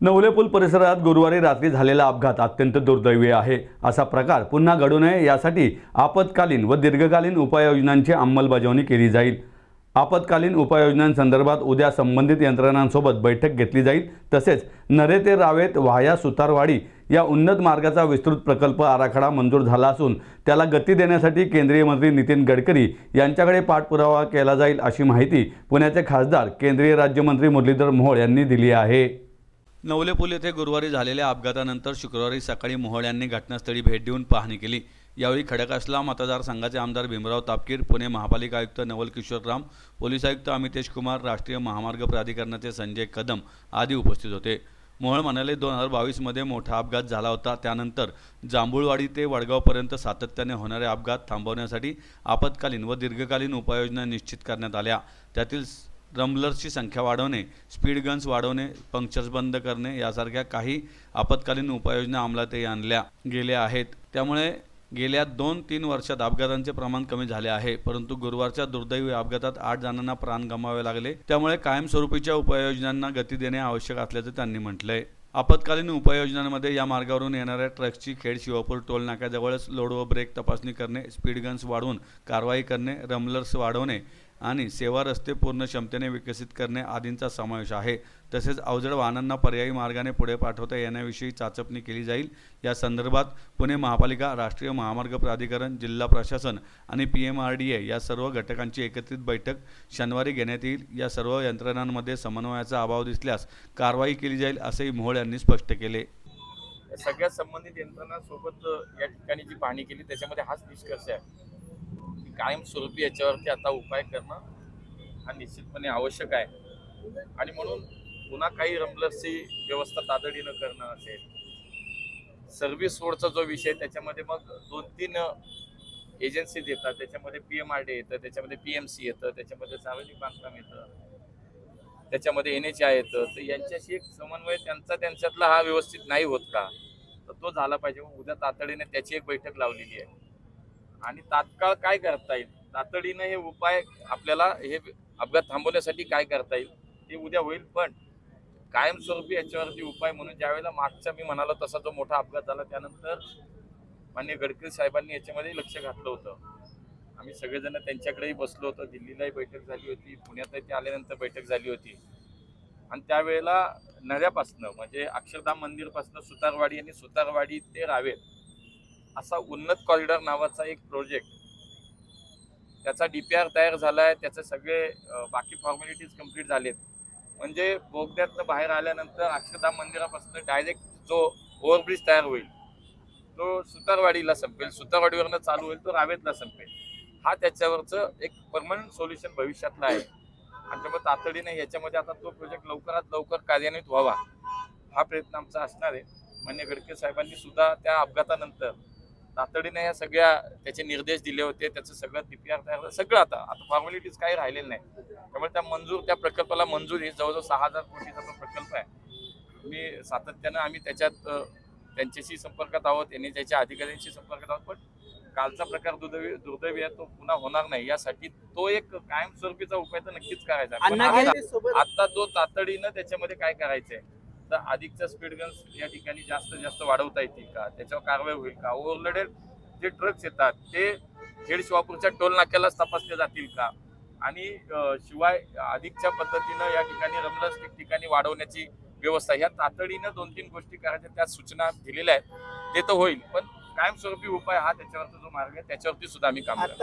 नवले पूल परिसरात गुरुवारी रात्री झालेला अपघात अत्यंत दुर्दैवी आहे. असा प्रकार पुन्हा घडू नये यासाठी आपत्कालीन व दीर्घकालीन उपाययोजनांची अंमलबजावणी केली जाईल. आपत्कालीन उपाययोजनांसंदर्भात उद्या संबंधित यंत्रणांसोबत बैठक घेतली जाईल. तसेच नरे ते रावेत वाया सुतारवाडी या उन्नत मार्गाचा विस्तृत प्रकल्प आराखडा मंजूर झाला असून त्याला गती देण्यासाठी केंद्रीय मंत्री नितीन गडकरी यांच्याकडे पाठपुरावा केला जाईल अशी माहिती पुण्याचे खासदार केंद्रीय राज्यमंत्री मुरलीधर मोहोळ यांनी दिली आहे. नवले पूल येथे गुरुवारी झालेल्या अपघातानंतर शुक्रवारी सकाळी मोहोळ यांनी घटनास्थळी भेट देऊन पाहणी केली. यावेळी खडकासला मतदारसंघाचे आमदार भीमराव तापकीर पुणे महापालिका आयुक्त नवल किशोर राम पोलीस आयुक्त अमितेश कुमार राष्ट्रीय महामार्ग प्राधिकरणाचे संजय कदम आदी उपस्थित होते. मोहळ म्हणाले दोन हजार बावीसमध्ये मोठा अपघात झाला होता. त्यानंतर जांभूळवाडी ते वडगावपर्यंत सातत्याने होणारे अपघात थांबवण्यासाठी आपत्कालीन व दीर्घकालीन उपाययोजना निश्चित करण्यात आल्या. त्यातील रम्बलर्सची संख्या वाढवणे स्पीड गन्स वाढवणे पंक्चर्स बंद करणे यासारख्या काही आपत्कालीन उपाययोजना अंमलातही आणल्या गेल्या आहेत. त्यामुळे गेल्या दोन तीन वर्षात अपघातांचे प्रमाण कमी झाले आहे. परंतु गुरुवारच्या दुर्दैवी अपघातात आठ जणांना प्राण गमावे लागले. त्यामुळे कायमस्वरूपीच्या उपाययोजनांना गती देणे आवश्यक असल्याचं त्यांनी म्हटलंय. आपत्कालीन उपाययोजनांमध्ये या मार्गावरून येणाऱ्या ट्रक्सची खेड शिवापूर टोल नाक्याजवळच लोड व ब्रेक तपासणी करणे स्पीड गन्स वाढवून कारवाई करणे रमलर्स वाढवणे आणि सेवा रस्ते पूर्ण क्षमतेने विकसित करणे आदींचा समावेश आहे. तसेच अवजड वाहनांना पर्यायी मार्गाने पुढे पाठवता येण्याविषयी चाचपणी केली जाईल. या संदर्भात पुणे महापालिका राष्ट्रीय महामार्ग प्राधिकरण जिल्हा प्रशासन आणि P M R D A या सर्व घटकांची एकत्रित बैठक शनिवारी घेण्यात येईल. या सर्व यंत्रणांमध्ये समन्वयाचा अभाव दिसल्यास कारवाई केली जाईल असेही मोहोळ यांनी स्पष्ट केले. सगळ्या संबंधित यंत्रणांसोबत या ठिकाणी जी पाहणी केली त्याच्यामध्ये हाच निष्कर्ष आहे. कायमस्वरूपी याच्यावरती आता उपाय करणं हा निश्चितपणे आवश्यक आहे. आणि म्हणून पुन्हा काही रमलर्सची व्यवस्था तातडीनं करणं असेल सर्व्हिस रोडचा जो विषय त्याच्यामध्ये मग दोन तीन एजन्सीज येतात त्याच्यामध्ये पी एम आर डी येतं त्याच्यामध्ये पी एम सी येतं त्याच्यामध्ये सार्वजनिक बांधकाम येतं त्याच्यामध्ये एन एच आय येतं. तर यांच्याशी एक समन्वय त्यांचा त्यांच्यातला हा व्यवस्थित नाही होत का? तर तो झाला पाहिजे. मग उद्या तातडीने त्याची एक बैठक लावलेली आहे. आणि तात्काळ काय करता येईल? तातडीनं हे उपाय आपल्याला हे अपघात थांबवण्यासाठी काय करता येईल? ते उद्या होईल पण कायमस्वरूपी याच्यावरती उपाय म्हणून ज्यावेळेला मागचा मी म्हणालो तसा जो मोठा अपघात झाला त्यानंतर मान्य गडकरी साहेबांनी याच्यामध्ये लक्ष घातलं होतं. आम्ही सगळेजण त्यांच्याकडेही बसलो होतो. दिल्लीलाही बैठक झाली होती. पुण्यातही ते आल्यानंतर बैठक झाली होती. आणि त्यावेळेला नद्यापासनं म्हणजे अक्षरधाम मंदिरपासनं सुतारवाडी आणि सुतारवाडी ते रावेत असा उन्नत कॉरिडॉर नावाचा एक प्रोजेक्ट त्याचा डी पी आर तयार झाला आहे त्याचे सगळे बाकी फॉर्मॅलिटीज कंप्लीट झालेत. म्हणजे बोगद्यातनं बाहेर आल्यानंतर अक्षरधाम मंदिरापासून डायरेक्ट जो ओव्हरब्रिज तयार होईल तो सुतारवाडीला संपेल. सुतारवाडीवरनं चालू होईल तो रावेतला संपेल. हा त्याच्यावरचं एक परमनंट सोल्युशन भविष्यातलं आहे. आणि त्यामुळे तातडीने याच्यामध्ये आता तो प्रोजेक्ट लवकरात लवकर कार्यान्वित व्हावा हा प्रयत्न आमचा असणार आहे. मान्य गडकरी साहेबांनी सुद्धा त्या अपघातानंतर तातडीने या सगळ्या त्याचे निर्देश दिले होते त्याचं सगळं डीपीआर तयार झालं. सगळं आता आता फॉर्मॅलिटीज काही राहिलेलं नाही. त्यामुळे त्या मंजूर त्या प्रकल्पाला मंजुरी जवळजवळ सहा हजार कोटीचा तो प्रकल्प आहे. मी सातत्यानं आम्ही त्याच्यात त्यांच्याशी संपर्कात आहोत यांनी त्याच्या अधिकाऱ्यांशी संपर्कात आहोत पण कालचा प्रकार दुर्दैवी दुर्दैवी आहे तो पुन्हा होणार नाही. यासाठी तो एक कायमस्वरूपीचा उपाय तर नक्कीच करायचा आता तो तातडीनं त्याच्यामध्ये काय करायचंय? तर अधिकच्या स्पीड गन्स या ठिकाणी जास्त जास्त वाढवता येतील का? त्याच्यावर कारवाई होईल का? ओव्हरलोडेड जे ट्रक्स येतात ते खेड शिवापूरच्या टोल नाक्यालाच तपासले जातील का? आणि शिवाय अधिकच्या पद्धतीनं या ठिकाणी रमलस ठिकाणी वाढवण्याची व्यवस्था ह्या तातडीनं दोन तीन गोष्टी करायच्या त्या सूचना दिलेल्या आहेत. ते तर होईल पण कायमस्वरूपी उपाय हा त्याच्यावरचा जो मार्ग आहे त्याच्यावरती सुद्धा आम्ही काम करतो